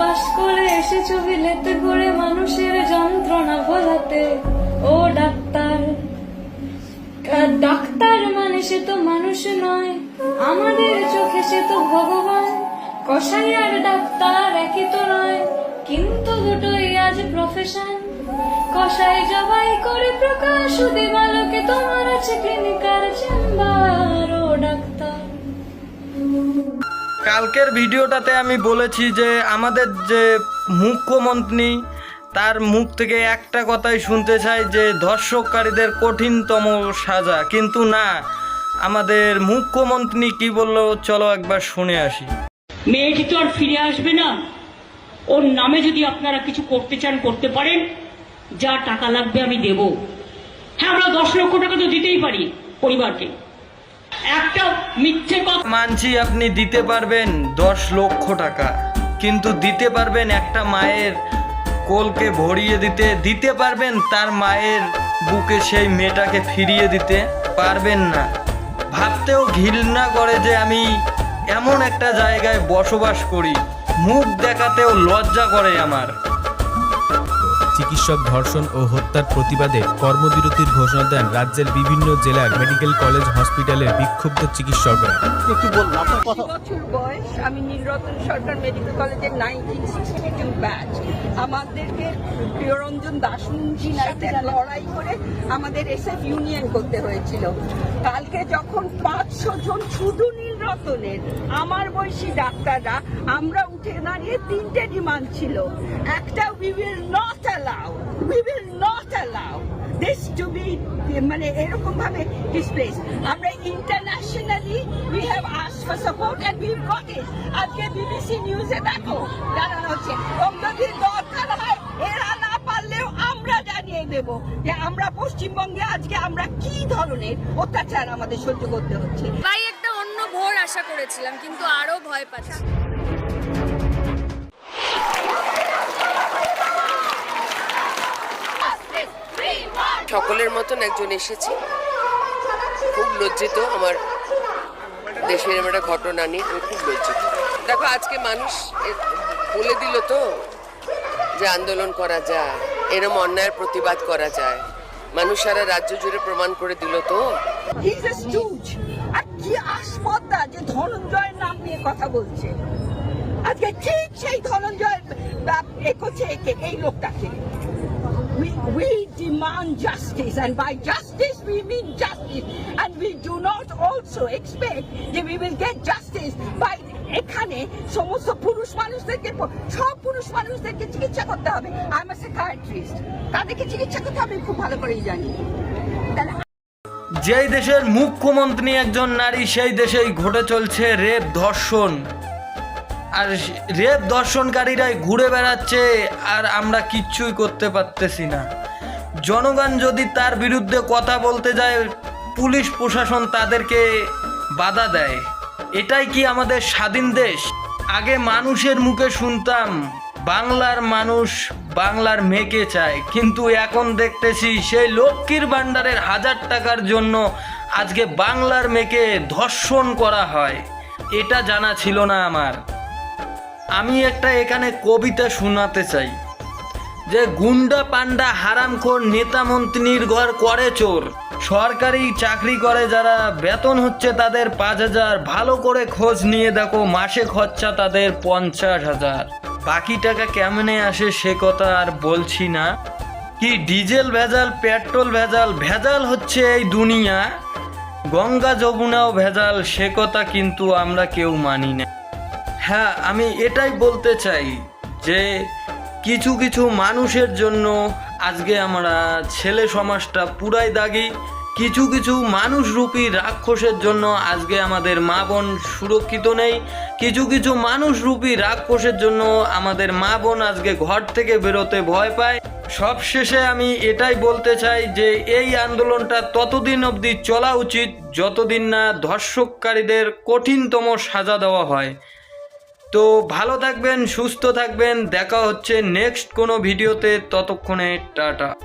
পাশ করে এসেছ বিলেতে করে মানুষের যন্ত্রণা ভোলাতে। ও ডাক্তার ডাক্তার মানে সে তো মানুষ নয়। আমাদের চোখে সে তো ভগবান। কষাই আর ডাক্তার একই তো নয়। কিন্তু দুটোই আজ প্রফেশন কষাই জবাই করে প্রকাশ, দিবালোকে তোমার আছে ক্লিনিকার চেম্বার ও ডাক্তার। কালকের ভিডিওটাতে আমি বলেছি যে আমাদের যে মুখ্যমন্ত্রী, তার মুখ থেকে একটা কথাই শুনতে চাই যে ধর্ষককারীদের কঠিনতম সাজা। কিন্তু না, আমাদের মুখ্যমন্ত্রী কি বলল, চলো একবার শুনে আসি। মেয়েটি তো আর ফিরে আসবে না। ওর নামে যদি আপনারা কিছু করতে চান, করতে পারেন। যা টাকা লাগবে আমি দেব। হ্যাঁ আমরা দশ লক্ষ টাকা তো দিতেই পারি পরিবারকে। একটা মিথ্যে কথা। মানছি আপনি দিতে পারবেন দশ লক্ষ টাকা, কিন্তু দিতে পারবেন একটা মায়ের কোলকে ভরিয়ে দিতে দিতে পারবেন তার মায়ের বুকে সেই মেয়েটাকে ফিরিয়ে দিতে পারবেন না। ভাবতেও ঘৃণা করে যে আমি এমন একটা জায়গায় বসবাস করি, মুখ দেখাতেও লজ্জা করে আমার। চিকিৎসক ধর্ষণ ও হত্যার প্রতিবাদে কর্মবিরতির ঘোষণা দেন রাজ্যের বিভিন্ন জেলার মেডিকেল কলেজ হসপিটালের বিক্ষুব্ধ চিকিৎসকরা। বছর বয়স আমি নীলরতন সরকার মেডিকেল কলেজের নাইনটিন সিক্সটি টু ব্যাচ। আমাদেরকে প্রিয়রঞ্জন দাসুজির সাথে লড়াই করে আমাদের এসএফ ইউনিয়ন করতে হয়েছিল। কালকে যখন পাঁচশো জন শুধু নীলরতনের আমার বয়সী ডাক্তাররা, আমরা উঠে দাঁড়িয়ে তিনটে ডিমান্ড ছিল। একটা we will not allow we will not allow this to be মানে এরকম ভাবে ডিসপ্লেস আমরা internationally we have ask for support and we got it আজকে বিবিসি নিউজে দেখো, জানানো হচ্ছে যদি দরকার হয়, এরা না পারলেও আমরা জানিয়ে দেব যে আমরা পশ্চিমবঙ্গে আজকে আমরা কি ধরনের অত্যাচার আমাদের সহ্য করতে হচ্ছে? আশা করেছিলাম কিন্তু আরও ভয় পাচ্ছি। সকলের মতন একজন এসেছি। খুব লজ্জিত আমার দেশের একটা ঘটনা নিয়ে আমি খুব লজ্জিত। দেখো আজকে মানুষ বলে দিল তো যে আন্দোলন করা যায় এরম অন্যায়ের প্রতিবাদ করা যায়। মানুষ সারা রাজ্য জুড়ে প্রমাণ করে দিল তো। কি আসপদ্দা যে ধনঞ্জয়ের নাম নিয়ে কথা বলছে। আজকে ঠিক সেই ধনঞ্জয় একে এই লোকটাকে। We, we demand justice, and by justice we mean justice, and we do not also expect that we will get justice by এখানে সমস্ত পুরুষ মানুষদেরকে সব পুরুষ মানুষদেরকে চিকিৎসা করতে হবে। আই এম সাইকাট্রিস্ট তাদেরকে চিকিৎসা করতে আমি খুব ভালো করেই জানি। তাহলে যেই দেশের মুখ্যমন্ত্রী একজন নারী, সেই দেশেই ঘটে চলছে রেপ ধর্ষণ। আর রেপ ধর্ষণকারীরাই ঘুরে বেড়াচ্ছে আর আমরা কিচ্ছুই করতে পারতেছি না। জনগণ যদি তার বিরুদ্ধে কথা বলতে যায়, পুলিশ প্রশাসন তাদেরকে বাধা দেয়। এটাই কি আমাদের স্বাধীন দেশ? আগে মানুষের মুখে শুনতাম বাংলার মানুষ বাংলার মেয়েকে চায়। কিন্তু এখন দেখতেছি সেই লক্ষ্মীর ভাণ্ডারের হাজার টাকার জন্য আজকে বাংলার মেয়েকে ধর্ষণ করা হয়। এটা জানা ছিল না আমার। আমি একটা এখানে কবিতা শোনাতে চাই। যে গুন্ডা পান্ডা হারামখোর নেতা মন্ত্রীর ঘর করে চোর। সরকারি চাকরি করে যারা, বেতন হচ্ছে তাদের পাঁচ হাজার। ভালো করে খোঁজ নিয়ে দেখো, মাসে খরচা তাদের পঞ্চাশ হাজার। বাকি টাকা কেমনে আসে সে কথা আর বলছি না। কি ডিজেল ভেজাল, পেট্রোল ভেজাল ভেজাল হচ্ছে এই দুনিয়া। গঙ্গা যমুনাও ভেজাল, সে কথা কিন্তু আমরা কেউ মানি না। হ্যাঁ আমি এটাই বলতে চাই যে কিছু কিছু মানুষের জন্য আজকে আমরা ছেলে সমাজটা পুরাই দাগি। কিছু কিছু মানুষরূপী রাক্ষসের জন্য আজকে আমাদের মা বোন সুরক্ষিত নেই। কিছু কিছু মানুষরূপী রাক্ষসের জন্য আমাদের মা বোন আজকে ঘর থেকে বেরোতে ভয় পায়। সবশেষে আমি এটাই বলতে চাই যে এই আন্দোলনটা ততদিন অবধি চলা উচিত, যতদিন না ধর্ষককারীদের কঠিনতম সাজা দেওয়া হয়। তো ভালো থাকবেন, সুস্থ থাকবেন, দেখা হচ্ছে নেক্সট কোনো ভিডিওতে, ততক্ষণে, টাটা।